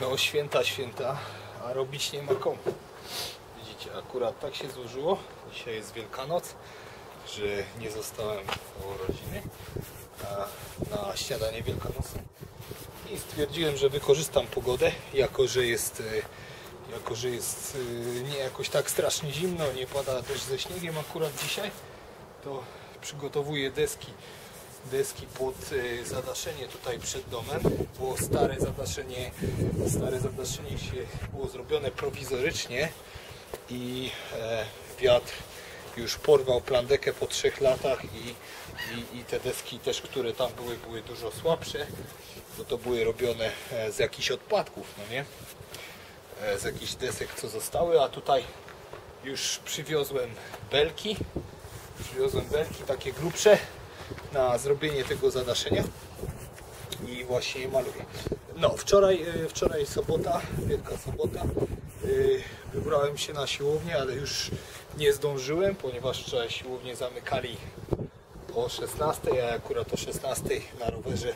No święta, święta, a robić nie ma komu. Widzicie, akurat tak się złożyło. Dzisiaj jest Wielkanoc, że nie zostałem u rodziny a na śniadanie wielkanocne. I stwierdziłem, że wykorzystam pogodę, jako że jest, e, jako, że jest e, nie jakoś tak strasznie zimno, nie pada też ze śniegiem akurat dzisiaj, to przygotowuję deski deski pod e, zadaszenie tutaj przed domem, bo stare zadaszenie, stare zadaszenie się było zrobione prowizorycznie i e, wiatr już porwał plandekę po trzech latach i, i, i te deski też, które tam były, były dużo słabsze, bo to były robione e, z jakichś odpadków, no nie? E, Z jakichś desek, co zostały, a tutaj już przywiozłem belki, przywiozłem belki takie grubsze na zrobienie tego zadaszenia i właśnie maluję. No, wczoraj, e, wczoraj sobota, wielka sobota, e, wybrałem się na siłownię, ale już nie zdążyłem, ponieważ wczoraj siłownię zamykali o 16, a ja akurat o 16 na rowerze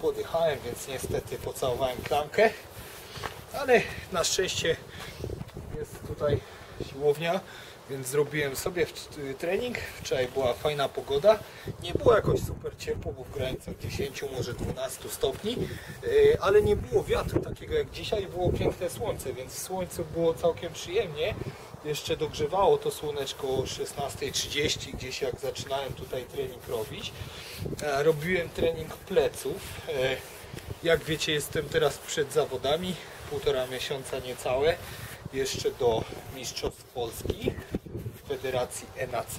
podjechałem, więc niestety pocałowałem klamkę, ale na szczęście jest tutaj siłownia, więc zrobiłem sobie w- trening. Wczoraj była fajna pogoda. Nie było jakoś super ciepło, bo w granicach 10, może 12 stopni, yy, ale nie było wiatru takiego jak dzisiaj. Było piękne słońce, więc w słońcu było całkiem przyjemnie. Jeszcze dogrzewało to słoneczko o 16.30, gdzieś jak zaczynałem tutaj trening robić. E, Robiłem trening pleców. E, Jak wiecie, jestem teraz przed zawodami, półtora miesiąca niecałe, jeszcze do Mistrzostw Polski w Federacji NAC.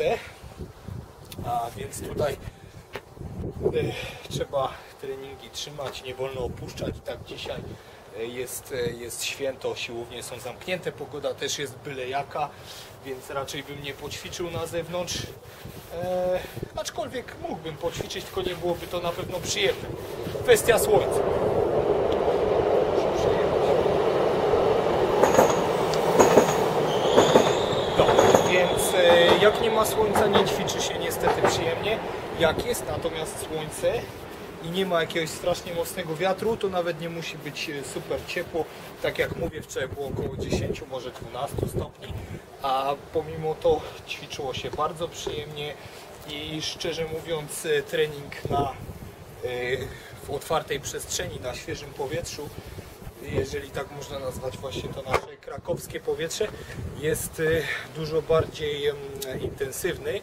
A więc tutaj e, trzeba treningi trzymać, nie wolno opuszczać. Tak dzisiaj e, jest, e, jest święto, siłownie są zamknięte, pogoda też jest byle jaka, więc raczej bym nie poćwiczył na zewnątrz. E, aczkolwiek mógłbym poćwiczyć, tylko nie byłoby to na pewno przyjemne. Kwestia słońca. Muszę przejechać. No, więc e, jak nie ma słońca, nie ćwiczy się niestety przyjemnie. Jak jest natomiast słońce i nie ma jakiegoś strasznie mocnego wiatru, to nawet nie musi być e, super ciepło. Tak jak mówię, wczoraj było około 10, może 12 stopni, a pomimo to ćwiczyło się bardzo przyjemnie i szczerze mówiąc e, trening na, e, w otwartej przestrzeni, na świeżym powietrzu jeżeli tak można nazwać właśnie to nasze krakowskie powietrze, jest y, dużo bardziej intensywny.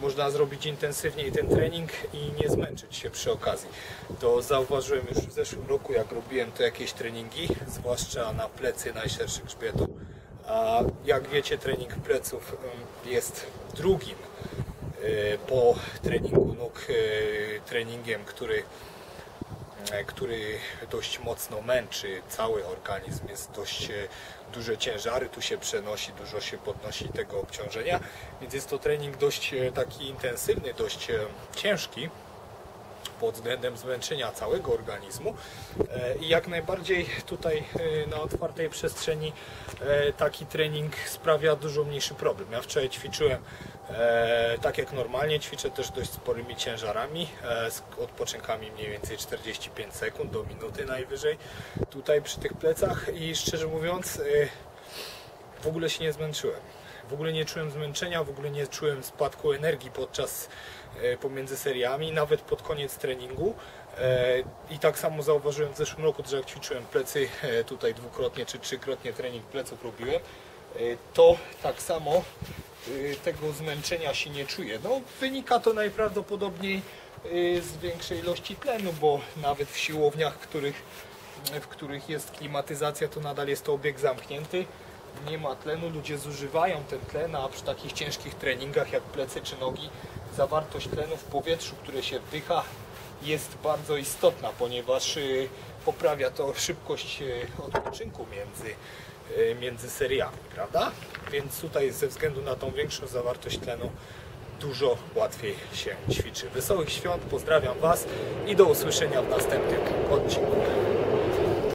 Można zrobić intensywniej ten trening i nie zmęczyć się przy okazji. To zauważyłem już w zeszłym roku, jak robiłem to jakieś treningi, zwłaszcza na plecy najszerszych grzbietu. A jak wiecie, trening pleców jest drugim y, po treningu nóg y, treningiem, który który dość mocno męczy cały organizm, jest dość e, duże ciężary, tu się przenosi, dużo się podnosi tego obciążenia, więc jest to trening dość e, taki intensywny, dość e, ciężki pod względem zmęczenia całego organizmu E, i jak najbardziej tutaj e, na otwartej przestrzeni e, taki trening sprawia dużo mniejszy problem. Ja wczoraj ćwiczyłem tak jak normalnie, ćwiczę też dość sporymi ciężarami z odpoczynkami mniej więcej 45 sekund do minuty najwyżej tutaj przy tych plecach i szczerze mówiąc w ogóle się nie zmęczyłem. W ogóle nie czułem zmęczenia, w ogóle nie czułem spadku energii podczas e, pomiędzy seriami, nawet pod koniec treningu. E, I tak samo zauważyłem w zeszłym roku, że jak ćwiczyłem plecy, e, tutaj dwukrotnie czy trzykrotnie trening pleców robiłem, to tak samo tego zmęczenia się nie czuję. No, wynika to najprawdopodobniej z większej ilości tlenu, bo nawet w siłowniach, których w których jest klimatyzacja, to nadal jest to obieg zamknięty. Nie ma tlenu, ludzie zużywają ten tlen, a przy takich ciężkich treningach jak plecy czy nogi, zawartość tlenu w powietrzu, które się wdycha, jest bardzo istotna, ponieważ y, poprawia to szybkość y, odpoczynku między, y, między seriami, prawda? Więc tutaj ze względu na tą większą zawartość tlenu dużo łatwiej się ćwiczy. Wesołych świąt, pozdrawiam Was i do usłyszenia w następnym odcinku.